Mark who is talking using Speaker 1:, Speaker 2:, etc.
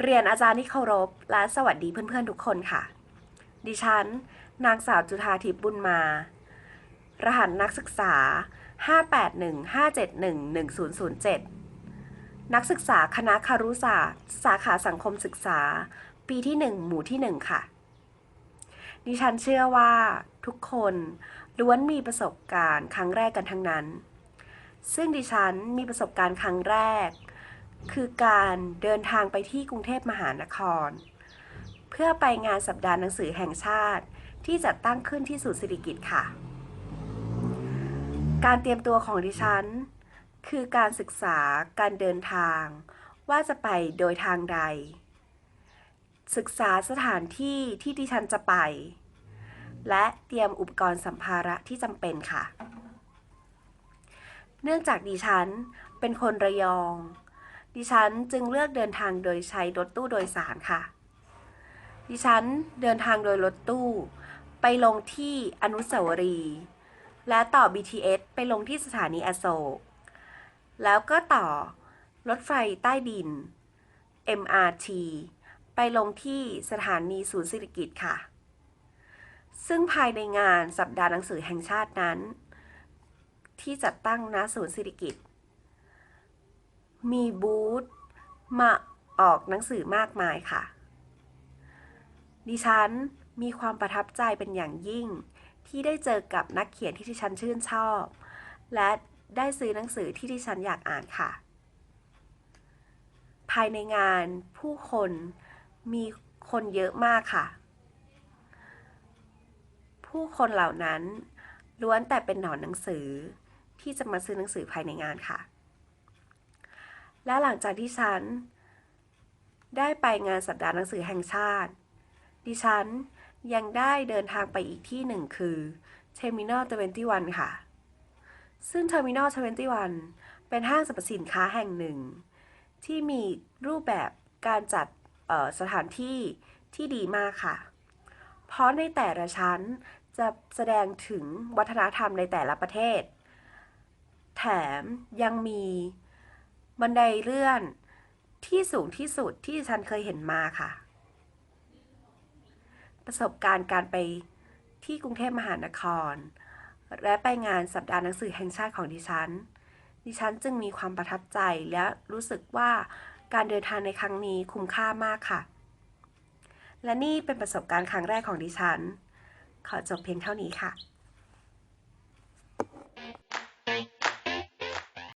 Speaker 1: เรียนอาจารย์ที่เคารพ และสวัสดีเพื่อนๆทุกคนค่ะ ดิฉัน นางสาวจุธาทิพย์บุญมา รหัสนักศึกษา 581-571-1007 นักศึกษาคณะคารุศาสตร์ สาขาสังคมศึกษา ปีที่ 1 หมู่ที่ 1 ค่ะ ดิฉันเชื่อว่าทุกคนล้วนมีประสบการณ์ครั้งแรกกันทั้งนั้น ซึ่งดิฉันมีประสบการณ์ครั้งแรก คือการเดินทางไปที่กรุงเทพมหานคร เพื่อไปงานสัปดาห์หนังสือแห่งชาติที่จัดตั้งขึ้นที่ศูนย์สิริกิติ์ค่ะ การเตรียมตัวของดิฉัน คือการศึกษาการเดินทาง ว่าจะไปโดยทางใด ศึกษาสถานที่ที่ดิฉันจะไป และเตรียมอุปกรณ์สัมภาระที่จำเป็นค่ะ เนื่องจากดิฉันเป็นคนระยอง ดิฉันจึงเลือกเดินทางโดยใช้รถตู้โดยสารค่ะ ดิฉันเดินทางโดยรถตู้ ไปลงที่อนุสาวรีย์และต่อ BTS ไปลงที่สถานีอโศก แล้วก็ต่อรถไฟใต้ดิน MRT ไปลงที่สถานีศูนย์สิริกิติ์ค่ะ ซึ่งภายในงานสัปดาห์หนังสือแห่งชาตินั้น ที่จัดตั้งณศูนย์สิริกิติ์ มีบูธมาออกหนังสือมากมายค่ะ ดิฉันมีความประทับใจเป็นอย่างยิ่ง ที่ได้เจอกับนักเขียนที่ดิฉันชื่นชอบ และได้ซื้อหนังสือที่ดิฉันอยากอ่านค่ะ ภายในงานผู้คนมีคนเยอะมากค่ะ ผู้คนเหล่านั้นล้วนแต่เป็นหนอนหนังสือที่จะมาซื้อหนังสือภายในงานค่ะ และหลังจากที่ฉัน ได้ไปงานสัปดาห์หนังสือแห่งชาติ ดิฉันยังได้เดินทางไปอีกที่หนึ่งคือ Terminal 21 ค่ะ ซึ่ง Terminal 21 เป็นห้างสรรพสินค้าแห่งหนึ่ง ที่มีรูปแบบการจัดสถานที่ที่ดีมากค่ะ เพราะในแต่ละชั้นจะแสดงถึงวัฒนธรรมในแต่ละประเทศ แถมยังมี บันไดเลื่อนที่สูงที่สุดที่ฉันเคยเห็นมาค่ะ ประสบการณ์การไปที่กรุงเทพมหานคร และไปงานสัปดาห์หนังสือแห่งชาติของดิฉัน ดิฉันจึงมีความประทับใจและรู้สึกว่าการเดินทางในครั้งนี้คุ้มค่ามากค่ะ และนี่เป็นประสบการณ์ครั้งแรกของดิฉัน ขอจบเพียงเท่านี้ค่ะ